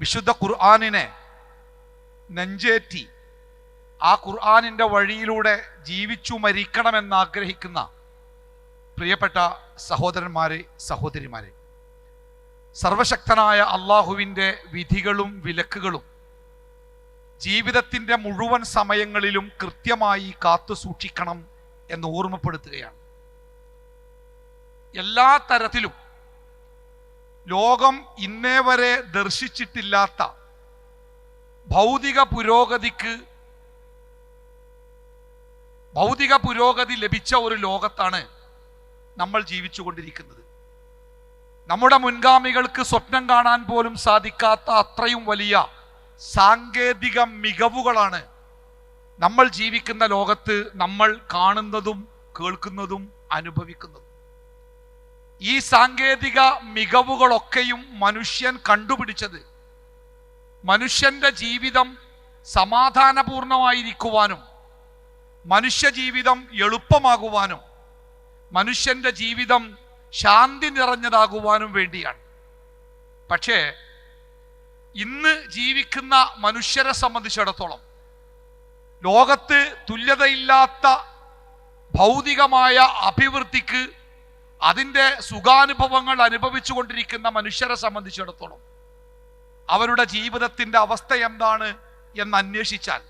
വിശുദ്ധ ഖുർആാനിനെ നെഞ്ചേറ്റി ആ ഖുർആാനിന്റെ വഴിയിലൂടെ ജീവിച്ചു മരിക്കണമെന്ന് ആഗ്രഹിക്കുന്ന പ്രിയപ്പെട്ട സഹോദരന്മാരെ സഹോദരിമാരെ സർവശക്തനായ അള്ളാഹുവിന്റെ വിധികളും വിലക്കുകളും ജീവിതത്തിന്റെ മുഴുവൻ സമയങ്ങളിലും കൃത്യമായി കാത്തു സൂക്ഷിക്കണം എന്ന് ഓർമ്മപ്പെടുത്തുകയാണ്. എല്ലാ തരത്തിലും ലോകം ഇന്നേ വരെ ദർശിച്ചിട്ടില്ലാത്ത ഭൗതിക പുരോഗതിക്ക് ഭൗതിക പുരോഗതി ലഭിച്ച ഒരു ലോകത്താണ് നമ്മൾ ജീവിച്ചുകൊണ്ടിരിക്കുന്നത്. നമ്മുടെ മുൻഗാമികൾക്ക് സ്വപ്നം കാണാൻ പോലും സാധിക്കാത്ത അത്രയും വലിയ സാങ്കേതിക മികവുകളാണ് നമ്മൾ ജീവിക്കുന്ന ലോകത്ത് നമ്മൾ കാണുന്നതും കേൾക്കുന്നതും അനുഭവിക്കുന്നതും. ഈ സാങ്കേതിക മികവുകളൊക്കെയും മനുഷ്യൻ കണ്ടുപിടിച്ചത്. മനുഷ്യന്റെ ജീവിതം സമാധാനപൂർണമായിരിക്കുവാനും മനുഷ്യ ജീവിതം എളുപ്പമാകുവാനും മനുഷ്യന്റെ ജീവിതം ശാന്തി നിറഞ്ഞതാകുവാനും വേണ്ടിയാണ്. പക്ഷേ ഇന്ന് ജീവിക്കുന്ന മനുഷ്യരെ സംബന്ധിച്ചിടത്തോളം ലോകത്ത് തുല്യതയില്ലാത്ത ഭൗതികമായ അഭിവൃദ്ധിക്ക് അതിന്റെ സുഖാനുഭവങ്ങൾ അനുഭവിച്ചു കൊണ്ടിരിക്കുന്ന മനുഷ്യരെ സംബന്ധിച്ചിടത്തോളം അവരുടെ ജീവിതത്തിന്റെ അവസ്ഥ എന്താണ് എന്ന് അന്വേഷിച്ചാൽ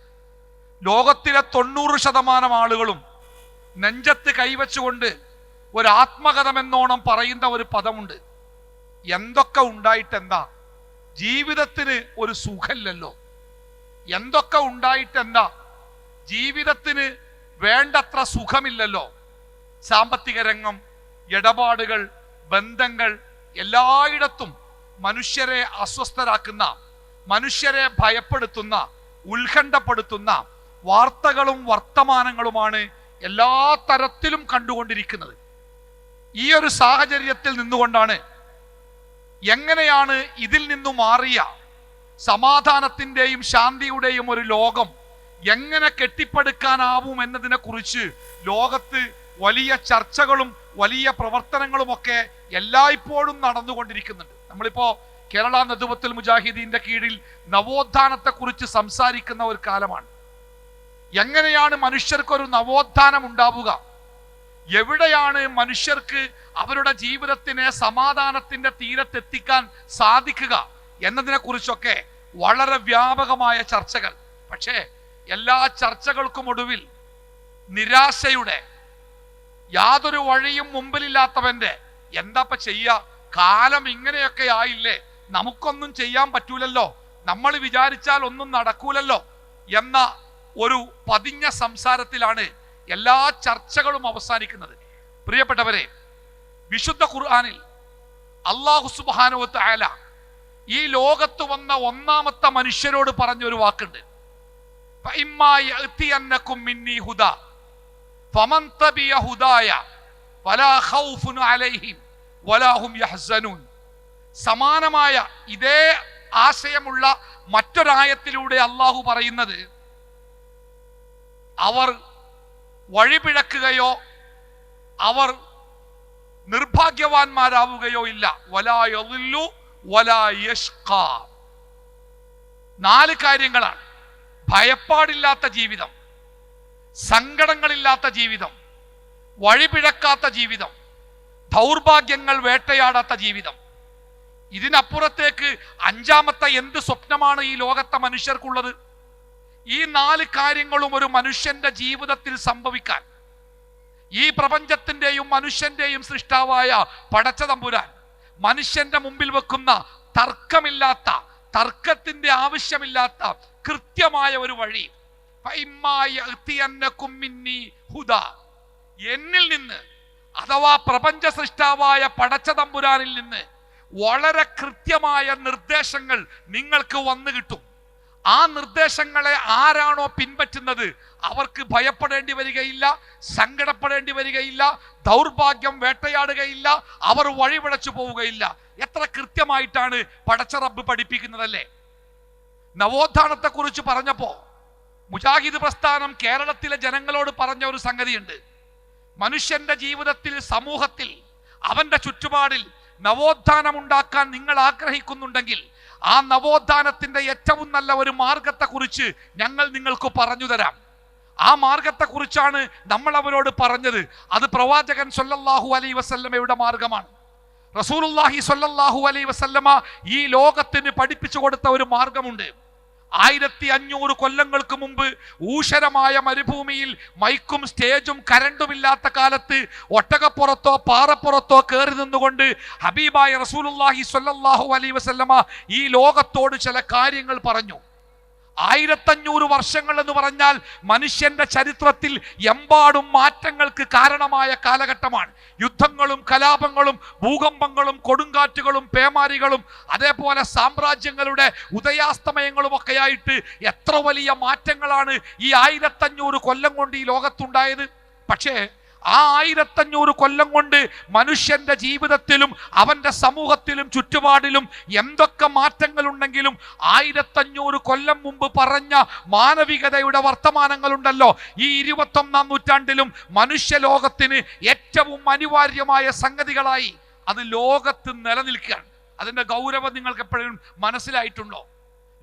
ലോകത്തിലെ തൊണ്ണൂറ് ശതമാനം ആളുകളും നെഞ്ചത്ത് കൈവച്ചുകൊണ്ട് ഒരു ആത്മകഥമെന്നോണം പറയുന്ന ഒരു പദമുണ്ട്. എന്തൊക്കെ ഉണ്ടായിട്ടെന്താ? ജീവിതത്തിന് ഒരു സുഖമില്ലല്ലോ. എന്തൊക്കെ ഉണ്ടായിട്ടെന്താ? ജീവിതത്തിന് വേണ്ടത്ര സുഖമില്ലല്ലോ. സാമ്പത്തിക രംഗം ഇടപാടുകൾ ബന്ധങ്ങൾ എല്ലായിടത്തും മനുഷ്യരെ അസ്വസ്ഥരാക്കുന്ന മനുഷ്യരെ ഭയപ്പെടുത്തുന്ന ഉത്കണ്ഠപ്പെടുത്തുന്ന വാർത്തകളും വർത്തമാനങ്ങളുമാണ് എല്ലാ തരത്തിലും കണ്ടുകൊണ്ടിരിക്കുന്നത്. ഈ ഒരു സാഹചര്യത്തിൽ നിന്നുകൊണ്ടാണ് എങ്ങനെയാണ് ഇതിൽ നിന്നു മാറിയ സമാധാനത്തിന്റെയും ശാന്തിയുടെയും ഒരു ലോകം എങ്ങനെ കെട്ടിപ്പടുക്കാനാവും എന്നതിനെ കുറിച്ച് ലോകത്ത് വലിയ ചർച്ചകളും വലിയ പ്രവർത്തനങ്ങളുമൊക്കെ എല്ലായ്പ്പോഴും നടന്നുകൊണ്ടിരിക്കുന്നുണ്ട്. നമ്മളിപ്പോ കേരള നദുവത്തുൽ മുജാഹിദീന്റെ കീഴിൽ നവോത്ഥാനത്തെ കുറിച്ച് സംസാരിക്കുന്ന ഒരു കാലമാണ്. എങ്ങനെയാണ് മനുഷ്യർക്ക് ഒരു നവോത്ഥാനം ഉണ്ടാവുക? എവിടെയാണ് മനുഷ്യർക്ക് അവരുടെ ജീവിതത്തിനെ സമാധാനത്തിന്റെ തീരത്തെത്തിക്കാൻ സാധിക്കുക എന്നതിനെ കുറിച്ചൊക്കെ വളരെ വ്യാപകമായ ചർച്ചകൾ. പക്ഷേ എല്ലാ ചർച്ചകൾക്കും ഒടുവിൽ നിരാശയുടെ യാതൊരു വഴിയും മുമ്പിലില്ലാത്തവന്റെ. എന്താപ്പ ചെയ്യ? കാലം ഇങ്ങനെയൊക്കെ ആയില്ലേ? നമുക്കൊന്നും ചെയ്യാൻ പറ്റൂലല്ലോ. നമ്മൾ വിചാരിച്ചാൽ ഒന്നും നടക്കൂലല്ലോ എന്ന ഒരു പതിഞ്ഞ സംസാരത്തിലാണ് എല്ലാ ചർച്ചകളും അവസാനിക്കുന്നത്. പ്രിയപ്പെട്ടവരെ വിശുദ്ധ ഖുർആാനിൽ അള്ളാഹു സുബാനുവത്ത് ആല ഈ ലോകത്ത് വന്ന ഒന്നാമത്തെ മനുഷ്യരോട് പറഞ്ഞൊരു വാക്കുണ്ട്. സമാനമായ ഇതേ ആശയമുള്ള മറ്റൊരായത്തിലൂടെ അള്ളാഹു പറയുന്നത് അവർ വഴിപിഴക്കുകയോ അവർ നിർഭാഗ്യവാന്മാരാവുകയോ ഇല്ല. വലായൊല്ലു വലായഷ്ക നാല് കാര്യങ്ങളാണ്. ഭയപ്പാടില്ലാത്ത ജീവിതം. സങ്കടങ്ങളില്ലാത്ത ജീവിതം വഴിപിഴക്കാത്ത ജീവിതം ദൗർഭാഗ്യങ്ങൾ വേട്ടയാടാത്ത ജീവിതം. ഇതിനപ്പുറത്തേക്ക് അഞ്ചാമത്തെ എന്ത് സ്വപ്നമാണ് ഈ ലോകത്തെ മനുഷ്യർക്കുള്ളത്? ഈ നാല് കാര്യങ്ങളും ഒരു മനുഷ്യന്റെ ജീവിതത്തിൽ സംഭവിക്കാൻ ഈ പ്രപഞ്ചത്തിന്റെയും മനുഷ്യന്റെയും സൃഷ്ടാവായ പടച്ച തമ്പുരാൻ മനുഷ്യന്റെ മുമ്പിൽ വെക്കുന്ന തർക്കമില്ലാത്ത തർക്കത്തിന്റെ ആവശ്യമില്ലാത്ത കൃത്യമായ ഒരു വഴി എന്നിൽ നിന്ന് അഥവാ പ്രപഞ്ച സൃഷ്ടാവായ പടച്ച തമ്പുരാനിൽ നിന്ന് വളരെ കൃത്യമായ നിർദ്ദേശങ്ങൾ നിങ്ങൾക്ക് വന്നു കിട്ടും. ആ നിർദ്ദേശങ്ങളെ ആരാണോ പിൻപറ്റുന്നത് അവർക്ക് ഭയപ്പെടേണ്ടി വരികയില്ല സങ്കടപ്പെടേണ്ടി വരികയില്ല ദൗർഭാഗ്യം വേട്ടയാടുകയില്ല അവർ വഴിപിടച്ചു പോവുകയില്ല. എത്ര കൃത്യമായിട്ടാണ് പടച്ച റബ്ബ് പഠിപ്പിക്കുന്നതല്ലേ? നവോത്ഥാനത്തെക്കുറിച്ച് പറഞ്ഞപ്പോൾ പറഞ്ഞപ്പോ മുജാഹിദ് പ്രസ്ഥാനം കേരളത്തിലെ ജനങ്ങളോട് പറഞ്ഞ ഒരു സംഗതിയുണ്ട്. മനുഷ്യന്റെ ജീവിതത്തിൽ സമൂഹത്തിൽ അവന്റെ ചുറ്റുപാടിൽ നവോത്ഥാനം ഉണ്ടാക്കാൻ നിങ്ങൾ ആഗ്രഹിക്കുന്നുണ്ടെങ്കിൽ ആ നവോത്ഥാനത്തിന്റെ ഏറ്റവും നല്ല ഒരു മാർഗത്തെക്കുറിച്ച് ഞങ്ങൾ നിങ്ങൾക്ക് പറഞ്ഞു തരാം. ആ മാർഗത്തെക്കുറിച്ചാണ് നമ്മൾ അവരോട് പറഞ്ഞത്. അത് പ്രവാചകൻ സൊല്ലാഹു അലൈ വസല്ലമയുടെ മാർഗമാണ്. റസൂലുള്ളാഹി സൊല്ലാഹു അലൈ വസല്ലമ ഈ ലോകത്തിന് പഠിപ്പിച്ചു കൊടുത്ത ഒരു മാർഗമുണ്ട്. ആയിരത്തി അഞ്ഞൂറ് കൊല്ലങ്ങൾക്ക് മുമ്പ് ഊഷരമായ മരുഭൂമിയിൽ മൈക്കും സ്റ്റേജും കരണ്ടും ഇല്ലാത്ത കാലത്ത് ഒട്ടകപ്പുറത്തോ പാറപ്പുറത്തോ കയറി നിന്നുകൊണ്ട് ഹബീബായ റസൂലുള്ളാഹി സ്വല്ലല്ലാഹു അലൈഹി വസല്ലമ ഈ ലോകത്തോട് ചില കാര്യങ്ങൾ പറഞ്ഞു. ആയിരത്തഞ്ഞൂറ് വർഷങ്ങൾ എന്ന് പറഞ്ഞാൽ മനുഷ്യന്റെ ചരിത്രത്തിൽ എമ്പാടും മാറ്റങ്ങൾക്ക് കാരണമായ കാലഘട്ടമാണ്. യുദ്ധങ്ങളും കലാപങ്ങളും ഭൂകമ്പങ്ങളും കൊടുങ്കാറ്റുകളും പേമാരികളും അതേപോലെ സാമ്രാജ്യങ്ങളുടെ ഉദയാസ്തമയങ്ങളും ഒക്കെയായിട്ട് എത്ര വലിയ മാറ്റങ്ങളാണ് ഈ ആയിരത്തഞ്ഞൂറ് കൊല്ലം കൊണ്ട് ഈ ലോകത്തുണ്ടായത്. പക്ഷേ ആ ആയിരത്തഞ്ഞൂറ് കൊല്ലം കൊണ്ട് മനുഷ്യന്റെ ജീവിതത്തിലും അവന്റെ സമൂഹത്തിലും ചുറ്റുപാടിലും എന്തൊക്കെ മാറ്റങ്ങൾ ഉണ്ടെങ്കിലും ആയിരത്തഞ്ഞൂറ് കൊല്ലം മുമ്പ് പറഞ്ഞ മാനവികതയുടെ വർത്തമാനങ്ങളുണ്ടല്ലോ. ഈ ഇരുപത്തൊന്നാം നൂറ്റാണ്ടിലും മനുഷ്യലോകത്തിന് ഏറ്റവും അനിവാര്യമായ സംഗതികളായി അത് ലോകത്ത് നിലനിൽക്കുകയാണ്. അതിന്റെ ഗൗരവം നിങ്ങൾക്ക് എപ്പോഴും മനസ്സിലായിട്ടുണ്ടോ?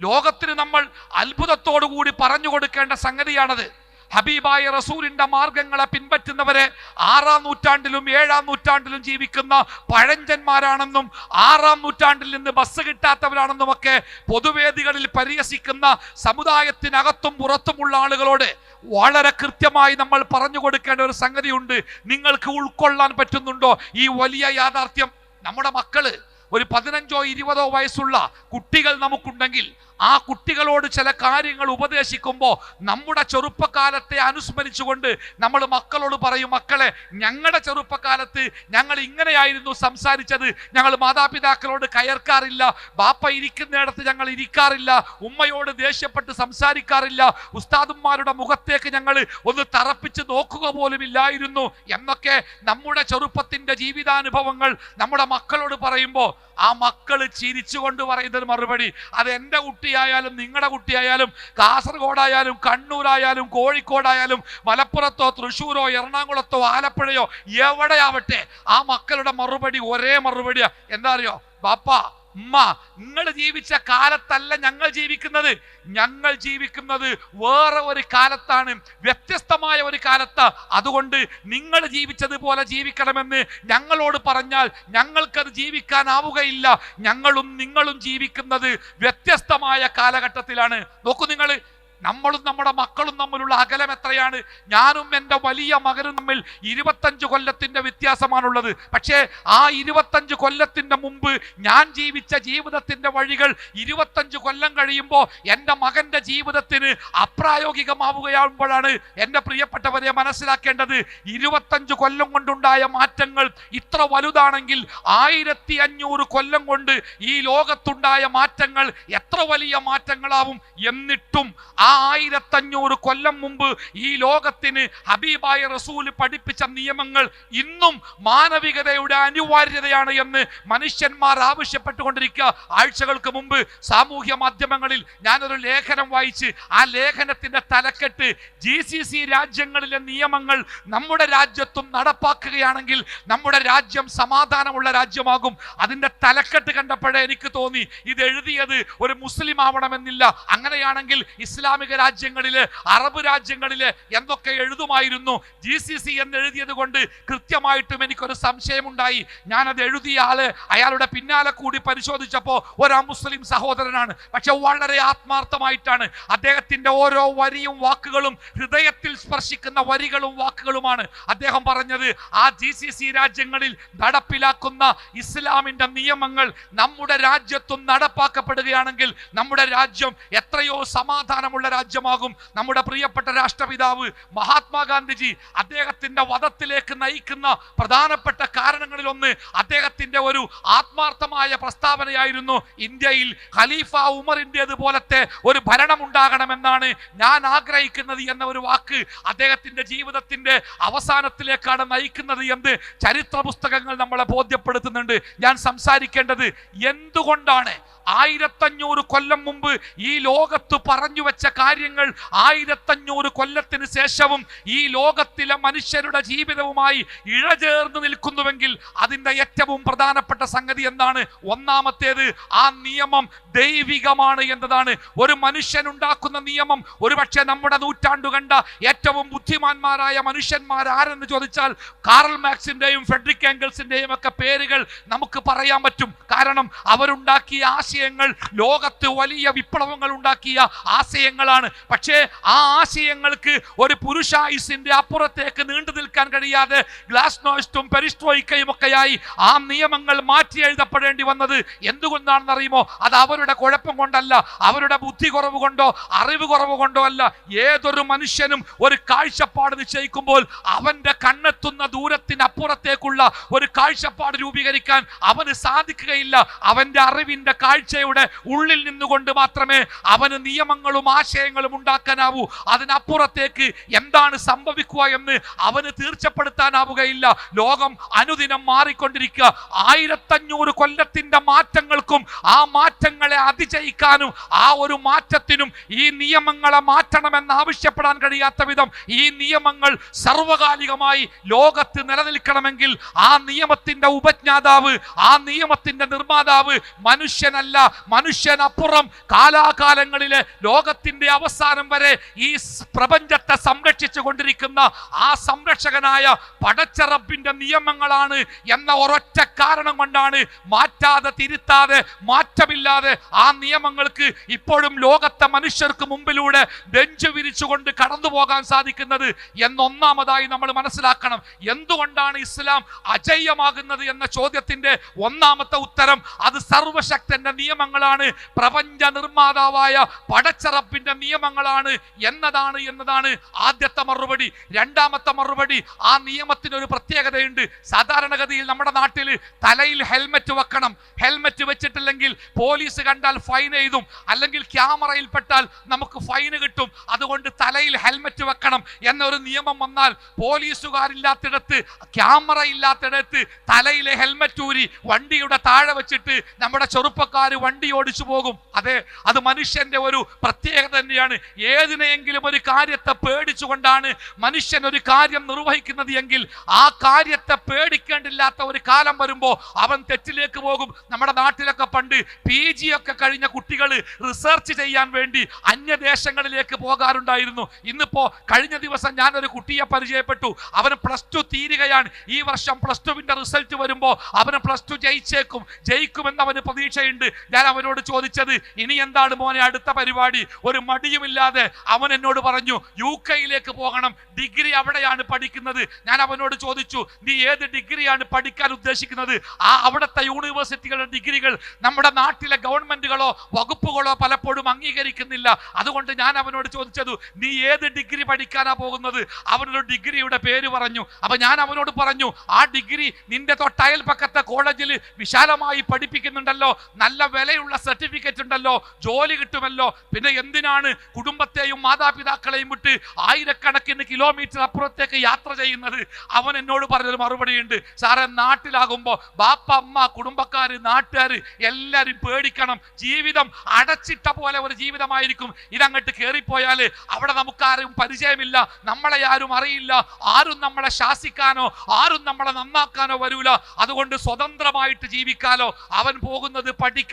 ലോകത്തിന് നമ്മൾ അത്ഭുതത്തോടു കൂടി പറഞ്ഞു കൊടുക്കേണ്ട സംഗതിയാണത്. ഹബീബായ റസൂലിന്റെ മാർഗങ്ങളെ പിൻപറ്റുന്നവരെ ആറാം നൂറ്റാണ്ടിലും ഏഴാം നൂറ്റാണ്ടിലും ജീവിക്കുന്ന പഴഞ്ചന്മാരാണെന്നും ആറാം നൂറ്റാണ്ടിൽ നിന്ന് ബസ് കിട്ടാത്തവരാണെന്നും ഒക്കെ പൊതുവേദികളിൽ പരിഹസിക്കുന്ന സമുദായത്തിനകത്തും പുറത്തുമുള്ള ആളുകളോട് വളരെ കൃത്യമായി നമ്മൾ പറഞ്ഞു കൊടുക്കേണ്ട ഒരു സംഗതിയുണ്ട്. നിങ്ങൾക്ക് ഉൾക്കൊള്ളാൻ പറ്റുന്നുണ്ടോ ഈ വലിയ യാഥാർത്ഥ്യം? നമ്മുടെ മക്കൾ ഒരു പതിനഞ്ചോ ഇരുപതോ വയസ്സുള്ള കുട്ടികൾ നമുക്കുണ്ടെങ്കിൽ ആ കുട്ടികളോട് ചില കാര്യങ്ങൾ ഉപദേശിക്കുമ്പോൾ നമ്മുടെ ചെറുപ്പകാലത്തെ അനുസ്മരിച്ചുകൊണ്ട് നമ്മൾ മക്കളോട് പറയും മക്കളെ ഞങ്ങളുടെ ചെറുപ്പകാലത്ത് ഞങ്ങൾ ഇങ്ങനെയായിരുന്നു സംസാരിച്ചത്. ഞങ്ങൾ മാതാപിതാക്കളോട് കയർക്കാറില്ല. ബാപ്പ ഇരിക്കുന്നിടത്ത് ഞങ്ങൾ ഇരിക്കാറില്ല. ഉമ്മയോട് ദേഷ്യപ്പെട്ട് സംസാരിക്കാറില്ല. ഉസ്താദുമാരുടെ മുഖത്തേക്ക് ഞങ്ങൾ ഒന്ന് തറപ്പിച്ച് നോക്കുക പോലും ഇല്ലായിരുന്നു. എന്നൊക്കെ നമ്മുടെ ചെറുപ്പത്തിന്റെ ജീവിതാനുഭവങ്ങൾ നമ്മുടെ മക്കളോട് പറയുമ്പോൾ ആ മക്കൾ ചിരിച്ചുകൊണ്ട് പറയുന്നൊരു മറുപടി അത് എന്റെ കുട്ടിയായാലും നിങ്ങളുടെ കുട്ടിയായാലും കാസർഗോഡായാലും കണ്ണൂരായാലും കോഴിക്കോടായാലും മലപ്പുറത്തോ തൃശ്ശൂരോ എറണാകുളത്തോ ആലപ്പുഴയോ എവിടെയാവട്ടെ ആ മക്കളുടെ മറുപടി ഒരേ മറുപടിയാ. എന്താ അറിയോ? ബാപ്പ ഉമ്മ നിങ്ങൾ ജീവിച്ച കാലത്തല്ല ഞങ്ങൾ ജീവിക്കുന്നത്. ഞങ്ങൾ ജീവിക്കുന്നത് വേറെ ഒരു കാലത്താണ് വ്യത്യസ്തമായ ഒരു കാലത്ത്. അതുകൊണ്ട് നിങ്ങൾ ജീവിച്ചതുപോലെ ജീവിക്കണമെന്ന് ഞങ്ങളോട് പറഞ്ഞാൽ ഞങ്ങൾക്കത് ജീവിക്കാനാവുകയില്ല. ഞങ്ങളും നിങ്ങളും ജീവിക്കുന്നത് വ്യത്യസ്തമായ കാലഘട്ടത്തിലാണ്. നോക്കൂ നിങ്ങൾ നമ്മളും നമ്മുടെ മക്കളും തമ്മിലുള്ള അകലം എത്രയാണ്? ഞാനും എന്റെ വലിയ മകനും തമ്മിൽ ഇരുപത്തഞ്ച് കൊല്ലത്തിന്റെ വ്യത്യാസമാണുള്ളത്. പക്ഷേ ആ ഇരുപത്തഞ്ച് കൊല്ലത്തിന്റെ മുമ്പ് ഞാൻ ജീവിച്ച ജീവിതത്തിന്റെ വഴികൾ ഇരുപത്തഞ്ച് കൊല്ലം കഴിയുമ്പോൾ എന്റെ മകന്റെ ജീവിതത്തിന് അപ്രായോഗികമാവുകയാകുമ്പോഴാണ് എന്റെ പ്രിയപ്പെട്ടവരെ മനസ്സിലാക്കേണ്ടത്. ഇരുപത്തഞ്ച് കൊല്ലം കൊണ്ടുണ്ടായ മാറ്റങ്ങൾ ഇത്ര വലുതാണെങ്കിൽ ആയിരത്തി അഞ്ഞൂറ് കൊല്ലം കൊണ്ട് ഈ ലോകത്തുണ്ടായ മാറ്റങ്ങൾ എത്ര വലിയ മാറ്റങ്ങളാവും എന്നിട്ടും ആ ആയിരത്തഞ്ഞൂറ് കൊല്ലം മുമ്പ് ഈ ലോകത്തിന് ഹബീബായ റസൂൽ പഠിപ്പിച്ച നിയമങ്ങൾ ഇന്നും മാനവികതയുടെ അനിവാര്യതയാണ് എന്ന് മനുഷ്യന്മാർ ആവശ്യപ്പെട്ടുകൊണ്ടിരിക്കുക. ആഴ്ചകൾക്ക് മുമ്പ് സാമൂഹ്യ മാധ്യമങ്ങളിൽ ഞാനൊരു ലേഖനം വായിച്ച് ആ ലേഖനത്തിന്റെ തലക്കെട്ട് ജി സി സി രാജ്യങ്ങളിലെ നിയമങ്ങൾ നമ്മുടെ രാജ്യത്തും നടപ്പാക്കുകയാണെങ്കിൽ നമ്മുടെ രാജ്യം സമാധാനമുള്ള രാജ്യമാകും. അതിന്റെ തലക്കെട്ട് കണ്ടപ്പോഴേ എനിക്ക് തോന്നി ഇത് എഴുതിയത് ഒരു മുസ്ലിം ആവണമെന്നില്ല. അങ്ങനെയാണെങ്കിൽ ഇസ്ലാമിക രാജ്യങ്ങളിൽ അറബ് രാജ്യങ്ങളിൽ എന്തൊക്കെ എഴുതുമായിരുന്നു? ജി സി സി എന്ന് എഴുതിയത് കൊണ്ട് കൃത്യമായിട്ടും എനിക്കൊരു സംശയമുണ്ടായി. ഞാനത് എഴുതിയ ആൾ അയാളുടെ പിന്നാലെ കൂടി പരിശോധിച്ചപ്പോൾ ഒരു മുസ്ലിം സഹോദരനാണ്. പക്ഷെ വളരെ ആത്മാർത്ഥമായിട്ടാണ്. അദ്ദേഹത്തിന്റെ ഓരോ വരിയും വാക്കുകളും ഹൃദയത്തിൽ സ്പർശിക്കുന്ന വരികളും വാക്കുകളുമാണ്. അദ്ദേഹം പറഞ്ഞത് ആ ജി സി സി രാജ്യങ്ങളിൽ നടപ്പിലാക്കുന്ന ഇസ്ലാമിന്റെ നിയമങ്ങൾ നമ്മുടെ രാജ്യത്തും നടപ്പാക്കപ്പെടുകയാണെങ്കിൽ നമ്മുടെ രാജ്യം എത്രയോ സമാധാനമുള്ള രാജ്യമാകും. നമ്മുടെ പ്രിയപ്പെട്ട രാഷ്ട്രപിതാവ് മഹാത്മാഗാന്ധിജി അദ്ദേഹത്തിന്റെ വധത്തിലേക്ക് നയിക്കുന്ന പ്രധാനപ്പെട്ട കാരണങ്ങളിലൊന്ന് അദ്ദേഹത്തിന്റെ ഒരു ആത്മാർത്ഥമായ പ്രസ്താവനയായിരുന്നു ഇന്ത്യയിൽ ഖലീഫ ഉമറിന്റെത് പോലത്തെ ഒരു ഭരണം ഉണ്ടാകണമെന്നാണ് ഞാൻ ആഗ്രഹിക്കുന്നത് എന്ന ഒരു വാക്ക് അദ്ദേഹത്തിന്റെ ജീവിതത്തിന്റെ അവസാനത്തിലേക്കാണ് നയിക്കുന്നത് എന്ന് ചരിത്ര പുസ്തകങ്ങൾ നമ്മളെ ബോധ്യപ്പെടുത്തുന്നുണ്ട്. ഞാൻ സംസാരിക്കേണ്ടത് എന്തുകൊണ്ടാണ് ആയിരത്തഞ്ഞൂറ് കൊല്ലം മുമ്പ് ഈ ലോകത്ത് പറഞ്ഞു വെച്ച കാര്യങ്ങൾ ആയിരത്തഞ്ഞൂറ് കൊല്ലത്തിന് ശേഷവും ഈ ലോകത്തിലെ മനുഷ്യരുടെ ജീവിതവുമായി ഇഴചേർന്ന് നിൽക്കുന്നുവെങ്കിൽ അതിന്റെ ഏറ്റവും പ്രധാനപ്പെട്ട സംഗതി എന്താണ്? ഒന്നാമത്തേത് ആ നിയമം ദൈവികമാണ് എന്നതാണ്. ഒരു മനുഷ്യൻ ഉണ്ടാക്കുന്ന നിയമം ഒരുപക്ഷെ നമ്മുടെ നൂറ്റാണ്ടു കണ്ട ഏറ്റവും ബുദ്ധിമാന്മാരായ മനുഷ്യന്മാർ ആരെന്ന് ചോദിച്ചാൽ കാറൽ മാക്സിന്റെയും ഫെഡറിക് ആംഗിൾസിന്റെയും ഒക്കെ പേരുകൾ നമുക്ക് പറയാൻ പറ്റും. കാരണം അവരുണ്ടാക്കിയ ആശയങ്ങൾ ലോകത്ത് വലിയ വിപ്ലവങ്ങൾ ഉണ്ടാക്കിയ ആശയങ്ങളാണ്. പക്ഷേ ആ ആശയങ്ങൾക്ക് ഒരു പുരുഷായുസിന്റെ അപ്പുറത്തേക്ക് നീണ്ടു നിൽക്കാൻ കഴിയാതെ ഗ്ലാസ് നോയിസ്റ്റും പെരിസ്ട്രോയിക്കയും ഒക്കെയായി ആ നിയമങ്ങൾ മാറ്റി എഴുതപ്പെടേണ്ടി വന്നത് എന്തുകൊണ്ടാണെന്ന് അറിയുമോ അത് അവരുടെ കുഴപ്പം കൊണ്ടല്ല അവരുടെ ബുദ്ധി കുറവ് കൊണ്ടോ അറിവ് കുറവ് കൊണ്ടോ അല്ല. ഏതൊരു മനുഷ്യനും ഒരു കാഴ്ചപ്പാട് നിശ്ചയിക്കുമ്പോൾ അവന്റെ കണ്ണെത്തുന്ന ദൂരത്തിനപ്പുറത്തേക്കുള്ള ഒരു കാഴ്ചപ്പാട് രൂപീകരിക്കാൻ അവന് സാധിക്കുകയില്ല. അവന്റെ അറിവിന്റെ കാഴ്ചയുടെ ഉള്ളിൽ നിന്നുകൊണ്ട് മാത്രമേ അവന് നിയമങ്ങളും ആശയങ്ങളും ഉണ്ടാക്കാനാവൂ. അതിനപ്പുറത്തേക്ക് എന്താണ് സംഭവിക്കുക എന്ന് അവന് തീർച്ചപ്പെടുത്താനാവുകയില്ല. ലോകം അനുദിനം മാറിക്കൊണ്ടിരിക്കുക. ആയിരത്തഞ്ഞൂറ് കൊല്ലത്തിന്റെ മാറ്റങ്ങൾക്കും ആ മാറ്റങ്ങളെ അതിജയിക്കാനും ആ ഒരു മാറ്റത്തിനും ഈ നിയമങ്ങളെ മാറ്റണമെന്ന് ആവശ്യപ്പെടാൻ കഴിയാത്ത വിധം ഈ നിയമങ്ങൾ സർവകാലികമായി ലോകത്ത് നിലനിൽക്കണമെങ്കിൽ ആ നിയമത്തിന്റെ ഉപജ്ഞാതാവ് ആ നിയമത്തിന്റെ നിർമ്മാതാവ് മനുഷ്യനല്ല. മനുഷ്യനപ്പുറം കാലാകാലങ്ങളിലെ ലോകത്തിന്റെ അവസാനം വരെ ഈ പ്രപഞ്ചത്തെ സംരക്ഷിച്ചു കൊണ്ടിരിക്കുന്ന ആ സംരക്ഷകനായ പടച്ചറബിന്റെ നിയമങ്ങളാണ് എന്ന ഒരൊറ്റ കാരണം കൊണ്ടാണ് മാറ്റാതെ തിരുത്താതെ മാറ്റമില്ലാതെ ആ നിയമങ്ങൾക്ക് ഇപ്പോഴും ലോകത്തെ മനുഷ്യർക്ക് മുമ്പിലൂടെ ബെഞ്ച് വിരിച്ചുകൊണ്ട് കടന്നു പോകാൻ സാധിക്കുന്നത് എന്നൊന്നാമതായി നമ്മൾ മനസ്സിലാക്കണം. എന്തുകൊണ്ടാണ് ഇസ്ലാം അജയ്യമാകുന്നത് എന്ന ചോദ്യത്തിന്റെ ഒന്നാമത്തെ ഉത്തരം അത് സർവശക്തന്റെ നിയമങ്ങളാണ്. പ്രപഞ്ച നിർമ്മാതാവായ പടച്ചറപ്പിന്റെ നിയമങ്ങളാണ് എന്നതാണ് എന്നതാണ് ആദ്യത്തെ മറുപടി. രണ്ടാമത്തെ മറുപടി ആ നിയമത്തിന് ഒരു പ്രത്യേകതയുണ്ട്. സാധാരണഗതിയിൽ നമ്മുടെ നാട്ടിൽ തലയിൽ ഹെൽമെറ്റ് വെക്കണം. ഹെൽമെറ്റ് വെച്ചിട്ടില്ലെങ്കിൽ പോലീസ് കണ്ടാൽ ഫൈൻ എഴുതും. അല്ലെങ്കിൽ ക്യാമറയിൽ പെട്ടാൽ നമുക്ക് ഫൈൻ കിട്ടും. അതുകൊണ്ട് തലയിൽ ഹെൽമെറ്റ് വെക്കണം എന്നൊരു നിയമം വന്നാൽ പോലീസുകാരില്ലാത്തിടത്ത് ക്യാമറ ഇല്ലാത്തിടത്ത് തലയിലെ ഹെൽമെറ്റ് ഊരി വണ്ടിയുടെ താഴെ വെച്ചിട്ട് നമ്മുടെ ചെറുപ്പക്കാർ വണ്ടി ഓടിച്ചു പോകും. അതെ അത് മനുഷ്യന്റെ ഒരു പ്രത്യേകത തന്നെയാണ്. ഏതിനെയെങ്കിലും ഒരു കാര്യത്തെ പേടിച്ചുകൊണ്ടാണ് മനുഷ്യൻ ഒരു കാര്യം നിർവഹിക്കുന്നത് എങ്കിൽ ആ കാര്യത്തെ പേടിക്കേണ്ടില്ലാത്ത ഒരു കാലം വരുമ്പോൾ അവൻ തെറ്റിലേക്ക് പോകും. നമ്മുടെ നാട്ടിലൊക്കെ പണ്ട് പി ജി ഒക്കെ കഴിഞ്ഞ കുട്ടികൾ റിസർച്ച് ചെയ്യാൻ വേണ്ടി അന്യദേശങ്ങളിലേക്ക് പോകാറുണ്ടായിരുന്നു. ഇന്നിപ്പോ കഴിഞ്ഞ ദിവസം ഞാൻ ഒരു കുട്ടിയെ പരിചയപ്പെട്ടു. അവന് പ്ലസ് ടു തീരുകയാണ്. ഈ വർഷം പ്ലസ് ടുവിന്റെ റിസൾട്ട് വരുമ്പോൾ അവന് പ്ലസ് ടു ജയിച്ചേക്കും. ജയിക്കുമെന്ന് അവന് പ്രതീക്ഷയുണ്ട്. ഞാൻ അവനോട് ചോദിച്ചത് ഇനി എന്താണ് മോനെ അടുത്ത പരിപാടി? ഒരു മടിയുമില്ലാതെ അവൻ എന്നോട് പറഞ്ഞു യു കെയിലേക്ക് പോകണം. ഡിഗ്രി അവിടെയാണ് പഠിക്കുന്നത്. ഞാൻ അവനോട് ചോദിച്ചു നീ ഏത് ഡിഗ്രിയാണ് പഠിക്കാൻ ഉദ്ദേശിക്കുന്നത്? ആ അവിടുത്തെ യൂണിവേഴ്സിറ്റികളുടെ ഡിഗ്രികൾ നമ്മുടെ നാട്ടിലെ ഗവൺമെന്റുകളോ വകുപ്പുകളോ പലപ്പോഴും അംഗീകരിക്കുന്നില്ല. അതുകൊണ്ട് ഞാൻ അവനോട് ചോദിച്ചത് നീ ഏത് ഡിഗ്രി പഠിക്കാനാ പോകുന്നത്? അവനൊരു ഡിഗ്രിയുടെ പേര് പറഞ്ഞു. അപ്പൊ ഞാൻ അവനോട് പറഞ്ഞു ആ ഡിഗ്രി നിന്റെ തൊട്ടയൽ പക്കത്തെ കോളേജിൽ വിശാലമായി പഠിപ്പിക്കുന്നുണ്ടല്ലോ. നല്ല വിലയുള്ള സർട്ടിഫിക്കറ്റ് ഉണ്ടല്ലോ ജോലി കിട്ടുമല്ലോ. പിന്നെ എന്തിനാണ് കുടുംബത്തെയും മാതാപിതാക്കളെയും വിട്ട് ആയിരക്കണക്കിന് കിലോമീറ്റർ അപ്പുറത്തേക്ക് യാത്ര ചെയ്യുന്നത്? അവൻ എന്നോട് പറഞ്ഞൊരു മറുപടിയുണ്ട് സാറേ നാട്ടിലാകുമ്പോൾ ബാപ്പ അമ്മ കുടുംബക്കാർ നാട്ടുകാർ എല്ലാവരും പേടിക്കണം. ജീവിതം അടച്ചിട്ട പോലെ ഒരു ജീവിതമായിരിക്കും. ഇതങ്ങോട്ട് കയറിപ്പോയാൽ അവിടെ നമുക്കാരും പരിചയമില്ല. നമ്മളെ ആരും അറിയില്ല. ആരും നമ്മളെ ശാസിക്കാനോ ആരും നമ്മളെ നന്നാക്കാനോ വരൂല. അതുകൊണ്ട് സ്വതന്ത്രമായിട്ട് ജീവിക്കാലോ. അവൻ പോകുന്നത്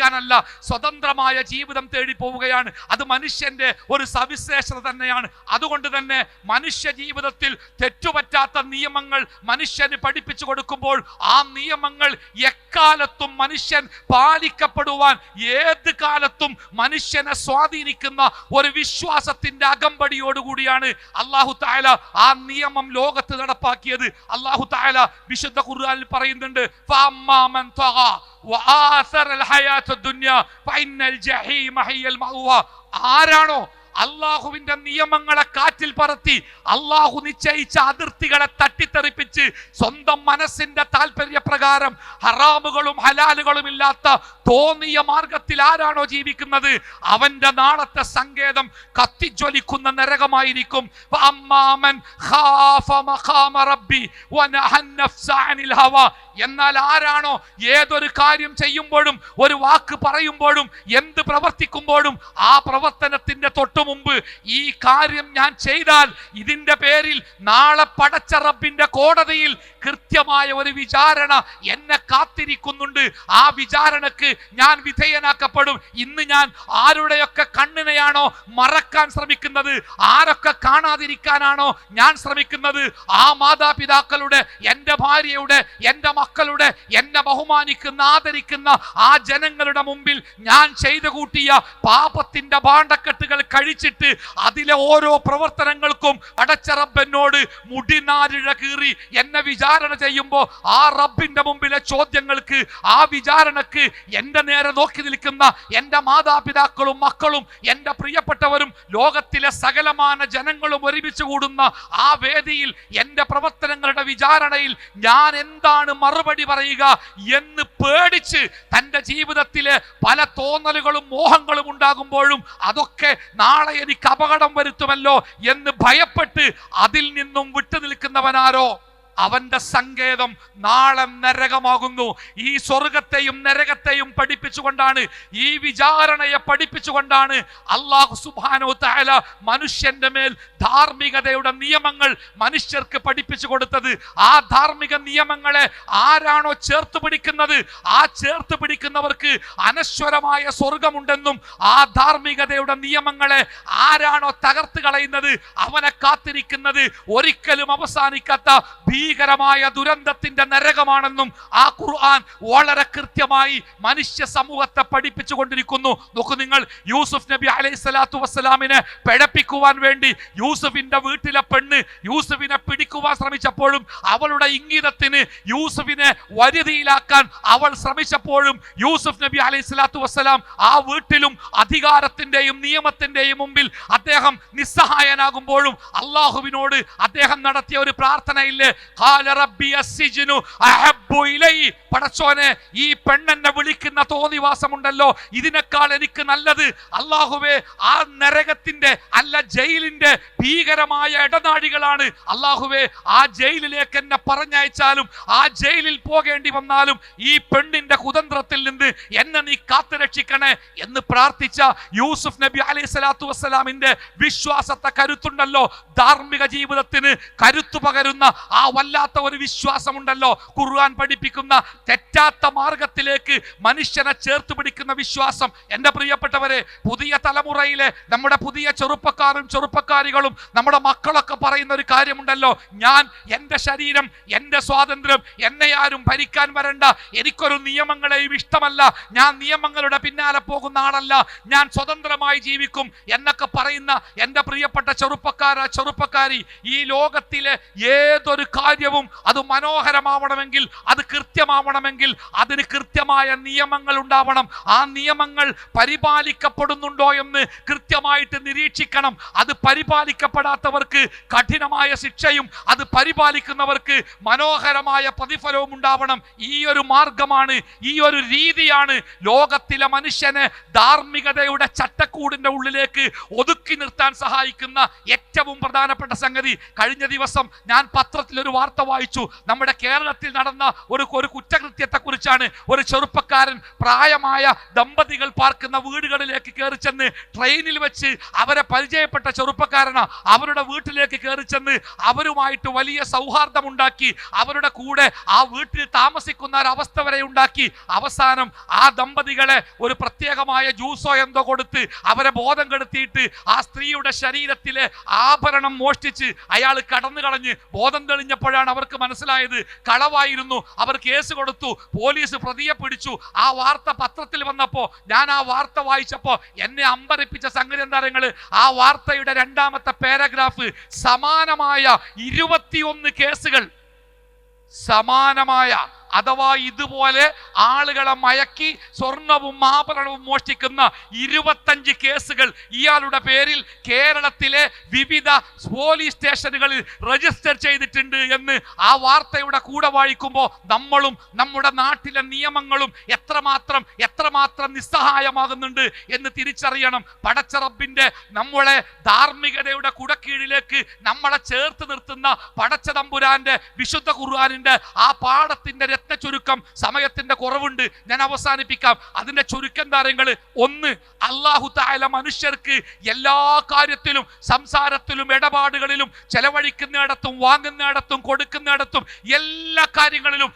പഠിക്കാനല്ല സ്വതന്ത്രമായ ജീവിതം തേടി പോവുകയാണ്. അത് മനുഷ്യന്റെ ഒരു സവിശേഷത തന്നെയാണ്. അതുകൊണ്ട് തന്നെ മനുഷ്യ ജീവിതത്തിൽ തെറ്റുപറ്റാത്ത നിയമങ്ങൾ മനുഷ്യന് പഠിപ്പിച്ചു കൊടുക്കുമ്പോൾ ആ നിയമങ്ങൾ എക്കാലത്തും മനുഷ്യൻ പാലിക്കപ്പെടുവാൻ ഏത് കാലത്തും മനുഷ്യനെ സ്വാധീനിക്കുന്ന ഒരു വിശ്വാസത്തിന്റെ അകമ്പടിയോടുകൂടിയാണ് അള്ളാഹു തായാല ആ നിയമം ലോകത്ത് നടപ്പാക്കിയത്. അള്ളാഹു തായാല വിശുദ്ധ ഖുർആനിൽ പറയുന്നുണ്ട് ആരാണോ? അള്ളാഹുവിന്റെ നിയമങ്ങളെ കാറ്റിൽ പറത്തി അള്ളാഹു നിശ്ചയിച്ച അതിർത്തികളെ തട്ടിത്തെറിപ്പിച്ച് സ്വന്തം മനസ്സിന്റെ താല്പര്യപ്രകാരം ഹറാമുകളും ഹലാലുകളും ഇല്ലാത്ത തോന്നിയ മാർഗത്തിൽ ആരാണോ ജീവിക്കുന്നത്? അവന്റെ നാളത്തെ സങ്കേതം കത്തിജ്വലിക്കുന്ന നരകമായിരിക്കും. എന്നാൽ ആരാണോ ഏതൊരു കാര്യം ചെയ്യുമ്പോഴും ഒരു വാക്ക് പറയുമ്പോഴും എന്ത് പ്രവർത്തിക്കുമ്പോഴും ആ പ്രവർത്തനത്തിന്റെ തൊട്ടുമുമ്പ് ഈ കാര്യം ഞാൻ ചെയ്താൽ ഇതിന്റെ പേരിൽ നാളെ പടച്ച റബ്ബിന്റെ കോടതിയിൽ കൃത്യമായ ഒരു വിചാരണ എന്നെ കാത്തിരിക്കുന്നുണ്ട്. ആ വിചാരണക്ക് ഞാൻ വിധേയനാക്കപ്പെടും. ഇന്ന് ഞാൻ ആരുടെയൊക്കെ കണ്ണിനെയാണോ മറക്കാൻ ശ്രമിക്കുന്നത് ആരൊക്കെ കാണാതിരിക്കാനാണോ ഞാൻ ശ്രമിക്കുന്നത് ആ മാതാപിതാക്കളുടെ എന്റെ ഭാര്യയുടെ എന്റെ മക്കൾ മക്കളുടെ എന്നെ ബഹുമാനിക്കുന്ന ആദരിക്കുന്ന ആ ജനങ്ങളുടെ മുമ്പിൽ ഞാൻ ചെയ്തു കൂട്ടിയ പാപത്തിന്റെ ഭാണ്ഡക്കെട്ടുകൾ കഴിച്ചിട്ട് അതിലെ ഓരോ പ്രവർത്തനങ്ങൾക്കും അടച്ച റബ്ബെന്നോട് മുടിനാരിഴ കീറി എന്നെ വിചാരണ ചെയ്യുമ്പോൾ ആ റബ്ബിന്റെ മുമ്പിലെ ചോദ്യങ്ങൾക്ക് ആ വിചാരണക്ക് എന്റെ നേരെ നോക്കി നിൽക്കുന്ന എന്റെ മാതാപിതാക്കളും മക്കളും എന്റെ പ്രിയപ്പെട്ടവരും ലോകത്തിലെ സകലമാന ജനങ്ങളും ഒരുമിച്ച് കൂടുന്ന ആ വേദിയിൽ എന്റെ പ്രവർത്തനങ്ങളുടെ വിചാരണയിൽ ഞാൻ എന്താണ് മറുപടി പറയുക എന്ന് പേടിച്ച് തന്റെ ജീവിതത്തിലെ പല തോന്നലുകളും മോഹങ്ങളും ഉണ്ടാകുമ്പോഴും അതൊക്കെ നാളെ എനിക്ക് അപകടം വരുത്തുമല്ലോ എന്ന് ഭയപ്പെട്ട് അതിൽ നിന്നും വിട്ടു നിൽക്കുന്നവനാരോ അവന്റെ സങ്കേതം നാളെ നരകമാകുന്നു. ഈ സ്വർഗത്തെയും നരകത്തെയും പഠിപ്പിച്ചുകൊണ്ടാണ് ഈ വിചാരണയെ പഠിപ്പിച്ചുകൊണ്ടാണ് അള്ളാഹു സുബാനോ താല മനുഷ്യന്റെ മേൽ ധാർമ്മികതയുടെ നിയമങ്ങൾ മനുഷ്യർക്ക് പഠിപ്പിച്ചു കൊടുത്തത്. ആ ധാർമ്മിക നിയമങ്ങളെ ആരാണോ ചേർത്ത് പിടിക്കുന്നത്? ആ ചേർത്ത് പിടിക്കുന്നവർക്ക് അനശ്വരമായ സ്വർഗമുണ്ടെന്നും ആ ധാർമ്മികതയുടെ നിയമങ്ങളെ ആരാണോ തകർത്ത് കളയുന്നത്? അവനെ കാത്തിരിക്കുന്നത് ഒരിക്കലും അവസാനിക്കാത്ത ഭീകരമായ ദുരന്തത്തിന്റെ നരകമാണെന്നും ആ ഖുർആൻ വളരെ കൃത്യമായി മനുഷ്യ സമൂഹത്തെ പഠിപ്പിച്ചു കൊണ്ടിരിക്കുന്നു. നോക്കൂ നിങ്ങൾ യൂസുഫ് നബി അലൈഹി സ്വലാത്തു വസ്സലാമിനെ പിഴപ്പിക്കുവാൻ വേണ്ടി യൂസുഫിന്റെ വീട്ടിലെ പെണ്ണ് യൂസുഫിനെ പിടിക്കുവാൻ ശ്രമിച്ചപ്പോഴും അവളുടെ ഇംഗിതത്തിന് യൂസുഫിനെ വരുതിയിലാക്കാൻ അവൾ ശ്രമിച്ചപ്പോഴും യൂസുഫ് നബി അലൈഹി സ്വലാത്തു വസ്സലാം ആ വീട്ടിലും അധികാരത്തിന്റെയും നിയമത്തിന്റെയും മുമ്പിൽ അദ്ദേഹം നിസ്സഹായനാകുമ്പോഴും അള്ളാഹുവിനോട് അദ്ദേഹം നടത്തിയ ഒരു പ്രാർത്ഥനയില്ലേ? പടച്ചോനെ ഈ പെണ്ണെന്നെ വിളിക്കുന്ന തോന്നിവാസമുണ്ടല്ലോ. ഇതിനേക്കാൾ എനിക്ക് നല്ലത് അള്ളാഹുവേ ആ നരകത്തിന്റെ അല്ല ജയിലിന്റെ ഭീകരമായ ഇടനാഴികളാണ്. അള്ളാഹുവേ ആ ജയിലിലേക്ക് എന്നെ പറഞ്ഞയച്ചാലും ആ ജയിലിൽ പോകേണ്ടി വന്നാലും ഈ പെണ്ണിന്റെ കുതന്ത്രത്തിൽ നിന്ന് എന്നെ നീ കാത്തു രക്ഷിക്കണേ എന്ന് പ്രാർത്ഥിച്ച യൂസുഫ് നബി അലൈഹി സ്വലാത്തു വസ്സലാമിന്റെ വിശ്വാസത്തെ കരുത്തുണ്ടല്ലോ. ധാർമ്മിക ജീവിതത്തിന് കരുത്തു പകരുന്ന ആ വല്ലാത്ത ഒരു വിശ്വാസമുണ്ടല്ലോ. ഖുർആൻ പഠിപ്പിക്കുന്ന തെറ്റാത്ത മാർഗത്തിലേക്ക് മനുഷ്യനെ ചേർത്ത് പിടിക്കുന്ന വിശ്വാസം. എന്റെ പ്രിയപ്പെട്ടവരെ പുതിയ തലമുറയിലെ നമ്മുടെ പുതിയ ചെറുപ്പക്കാരും ചെറുപ്പക്കാരികളും നമ്മുടെ മക്കളൊക്കെ പറയുന്ന ഒരു കാര്യമുണ്ടല്ലോ. ഞാൻ എന്റെ ശരീരം എന്റെ സ്വാതന്ത്ര്യം എന്നെ ആരും ഭരിക്കാൻ വരണ്ട. എനിക്കൊരു നിയമങ്ങളെയും ഇഷ്ടമല്ല. ഞാൻ നിയമങ്ങളുടെ പിന്നാലെ പോകുന്ന ആളല്ല. ഞാൻ സ്വതന്ത്രമായി ജീവിക്കും എന്നൊക്കെ പറയുന്ന എന്റെ പ്രിയപ്പെട്ട ചെറുപ്പക്കാര ചെറുപ്പക്കാരി ഈ ലോകത്തിലെ ഏതൊരു കാര്യവും അത് മനോഹരമാവണമെങ്കിൽ അത് കൃത്യമാവണമെങ്കിൽ അതിന് കൃത്യമായ നിയമങ്ങൾ ഉണ്ടാവണം. ആ നിയമങ്ങൾ പരിപാലിക്കപ്പെടുന്നുണ്ടോ എന്ന് കൃത്യമായിട്ട് നിരീക്ഷിക്കണം. അത് പരിപാലിക്കപ്പെടാത്തവർക്ക് കഠിനമായ ശിക്ഷയും അത് പരിപാലിക്കുന്നവർക്ക് മനോഹരമായ പ്രതിഫലവും ഉണ്ടാവണം. ഈ ഒരു മാർഗമാണ് ഈ ഒരു രീതിയാണ് ലോകത്തിലെ മനുഷ്യനെ ധാർമ്മികതയുടെ ചട്ടക്കൂടിന്റെ ഉള്ളിലേക്ക് ഒതുക്കി നിർത്താൻ സഹായിക്കുന്ന ഏറ്റവും പ്രധാനപ്പെട്ട സംഗതി. കഴിഞ്ഞ ദിവസം ഞാൻ പത്രത്തിൽ ഒരു വാർത്ത വായിച്ചു. നമ്മുടെ കേരളത്തിൽ നടന്ന ഒരു ഒരു കുറ്റകൃത്യത്തെ കുറിച്ചാണ് ഒരു ചെറുപ്പക്കാരൻ പ്രായമായ ദമ്പതികൾ പാർക്കുന്ന വീടുകളിലേക്ക് കയറി ചെന്ന് ട്രെയിനിൽ വെച്ച് അവരെ പരിചയപ്പെട്ട ചെറുപ്പക്കാരനാ. അവരുടെ വീട്ടിലേക്ക് കയറി ചെന്ന് അവരുമായിട്ട് വലിയ സൗഹാർദ്ദമുണ്ടാക്കി. അവരുടെ കൂടെ ആ വീട്ടിൽ താമസിക്കുന്ന ഒരു അവസ്ഥ വരെ ഉണ്ടാക്കി. അവസാനം ആ ദമ്പതികളെ ഒരു പ്രത്യേകമായ ജ്യൂസോ എന്തോ കൊടുത്ത് അവരെ ബോധം കെടുത്തിയിട്ട് ആ സ്ത്രീയുടെ ശരീരത്തിലെ ആഭരണം മോഷ്ടിച്ച് അയാൾ കടന്നു കളഞ്ഞ് ബോധം തെളിഞ്ഞപ്പോഴാണ് അവർക്ക് മനസ്സിലായത് കളവായിരുന്നു. അവർ കേസ് കൊടുത്തു. പോലീസ് പ്രതിയെ പിടിച്ചു. ആ വാർത്ത പത്രത്തിൽ വന്നപ്പോൾ ഞാൻ ആ വാർത്ത വായിച്ചപ്പോൾ എന്നെ അമ്പരപ്പിച്ച സംഗതി എന്താ ആ വാർത്തയുടെ രണ്ടാമത്തെ പാരഗ്രാഫ് സമാനമായ ഇരുപത്തിയൊന്ന് കേസുകൾ. സമാനമായ അഥവാ ഇതുപോലെ ആളുകളെ മയക്കി സ്വർണവും ആഭരണവും മോഷ്ടിക്കുന്ന ഇരുപത്തഞ്ച് കേസുകൾ ഇയാളുടെ പേരിൽ കേരളത്തിലെ വിവിധ പോലീസ് സ്റ്റേഷനുകളിൽ രജിസ്റ്റർ ചെയ്തിട്ടുണ്ട് എന്ന് ആ വാർത്തയുടെ കൂടെ വായിക്കുമ്പോൾ നമ്മളും നമ്മുടെ നാട്ടിലെ നിയമങ്ങളും എത്രമാത്രം എത്രമാത്രം നിസ്സഹായമാകുന്നുണ്ട് എന്ന് തിരിച്ചറിയണം. പടച്ചറബിന്റെ നമ്മളെ ധാർമ്മികതയുടെ കുടക്കീഴിലേക്ക് നമ്മളെ ചേർത്ത് നിർത്തുന്ന പടച്ചതമ്പുരാന്റെ വിശുദ്ധ ഖുർആാനിന്റെ ആ പാഠത്തിന്റെ രത്ന ചുരുക്കം സമയത്തിന്റെ കുറവുണ്ട്. ഞാൻ അവസാനിപ്പിക്കാം. അതിന്റെ ചുരുക്കം താരങ്ങൾ ഒന്ന് അള്ളാഹു താല മനുഷ്യർക്ക് എല്ലാ കാര്യത്തിലും സംസാരത്തിലും ഇടപാടുകളിലും ചെലവഴിക്കുന്നിടത്തും വാങ്ങുന്നിടത്തും കൊടുക്കുന്നിടത്തും എല്ലാ കാര്യങ്ങളിലും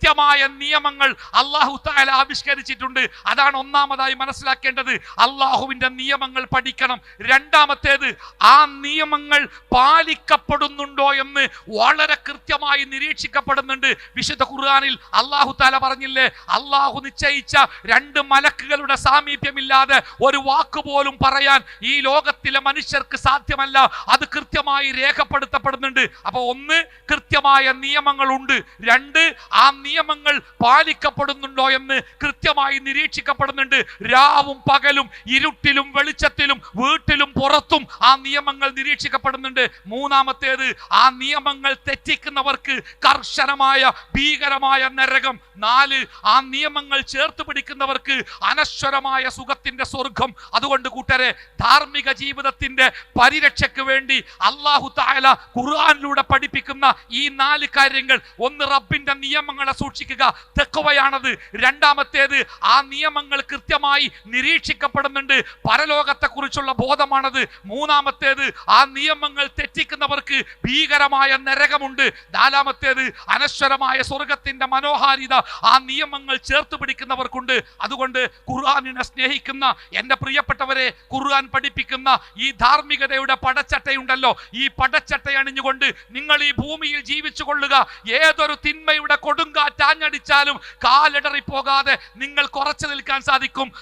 കൃത്യമായ നിയമങ്ങൾ അള്ളാഹു താല ആവിഷ്കരിച്ചിട്ടുണ്ട്. അതാണ് ഒന്നാമതായി മനസ്സിലാക്കേണ്ടത്. അള്ളാഹുവിന്റെ നിയമങ്ങൾ പഠിക്കണം. രണ്ടാമത്തേത് ആ നിയമങ്ങൾ പാലിക്കപ്പെടുന്നുണ്ടോ എന്ന് വളരെ കൃത്യമായി നിരീക്ഷിക്കപ്പെടുന്നുണ്ട്. വിശുദ്ധ ഖുർആാനിൽ അള്ളാഹു താല പറഞ്ഞില്ലേ അള്ളാഹു നിശ്ചയിച്ച രണ്ട് മലക്കുകളുടെ സാമീപ്യമില്ലാതെ ഒരു വാക്ക് പോലും പറയാൻ ഈ ലോകത്തിലെ മനുഷ്യർക്ക് സാധ്യമല്ല. അത് കൃത്യമായി രേഖപ്പെടുത്തപ്പെടുന്നുണ്ട്. അപ്പോൾ ഒന്ന് കൃത്യമായ നിയമങ്ങളുണ്ട്. രണ്ട് ആ നിയമങ്ങൾ പാലിക്കപ്പെടുന്നുണ്ടോ എന്ന് കൃത്യമായി നിരീക്ഷിക്കപ്പെടുന്നുണ്ട്. രാവും പകലും ഇരുട്ടിലും വെളിച്ചത്തിലും വീട്ടിലും പുറത്തും ആ നിയമങ്ങൾ നിരീക്ഷിക്കപ്പെടുന്നുണ്ട്. മൂന്നാമത്തേത് ആ നിയമങ്ങൾ തെറ്റിക്കുന്നവർക്ക് കർശനമായ ഭീകരമായ നരകം. നാല് ആ നിയമങ്ങൾ ചേർത്ത് പിടിക്കുന്നവർക്ക് അനശ്വരമായ സുഖത്തിന്റെ സ്വർഗം. അതുകൊണ്ട് കൂട്ടരെ ധാർമ്മിക ജീവിതത്തിന്റെ പരിരക്ഷയ്ക്ക് വേണ്ടി അള്ളാഹു താല ഖുർആാനിലൂടെ പഠിപ്പിക്കുന്ന ഈ നാല് കാര്യങ്ങൾ ഒന്ന് റബ്ബിന്റെ നിയമങ്ങളെ സൂക്ഷിക്കുക. തെക്കുവയാണത്. രണ്ടാമത്തേത് ആ നിയമങ്ങൾ കൃത്യമായി നിരീക്ഷിക്കപ്പെടുന്നുണ്ട്. പരലോകത്തെക്കുറിച്ചുള്ള ബോധമാണത്. മൂന്നാമത്തേത് ആ നിയമങ്ങൾ തെറ്റിക്കുന്നവർക്ക് ഭീകരമായ നരകമുണ്ട്. നാലാമത്തേത് അനശ്വരമായ സ്വർഗത്തിന്റെ മനോഹാരിത ആ നിയമങ്ങൾ ചേർത്ത് പിടിക്കുന്നവർക്കുണ്ട്. അതുകൊണ്ട് ഖുർആാനിനെ സ്നേഹിക്കുന്ന എന്റെ പ്രിയപ്പെട്ടവരെ ഖുർആൻ പഠിപ്പിക്കുന്ന ഈ ധാർമ്മികതയുടെ പടച്ചട്ടയുണ്ടല്ലോ. ഈ പടച്ചട്ടയണിഞ്ഞുകൊണ്ട് നിങ്ങൾ ഈ ഭൂമിയിൽ ജീവിച്ചു കൊള്ളുക ഏതൊരു തിന്മയുടെ കൊടുങ്കാറ്റ് ആഞ്ഞടിച്ചാലും കാലിടറി പോകാതെ നിങ്ങൾ കുറച്ചു നിൽക്കാൻ സാധിക്കും.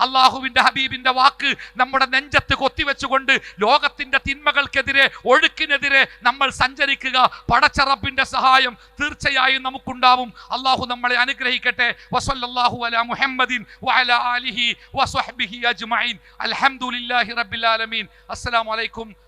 അള്ളാഹുവിന്റെ ഹബീബിന്റെ വാക്ക് നമ്മുടെ നെഞ്ചത്ത് കൊത്തിവെച്ചുകൊണ്ട് ലോകത്തിന്റെ തിന്മകൾക്കെതിരെ ഒഴുക്കിനെതിരെ നമ്മൾ സഞ്ചരിക്കുക. പടച്ചറപ്പിന്റെ സഹായം തീർച്ചയായും നമുക്കുണ്ടാവും. അള്ളാഹു നമ്മളെ അനുഗ്രഹിക്കട്ടെ. വസല്ലല്ലാഹു അലാ മുഹമ്മദിൻ ആലിഹി അജ്മഈൻ. അൽഹംദുലില്ലാഹി റബ്ബിൽ ആലമീൻ. അസ്സലാമു അലൈക്കും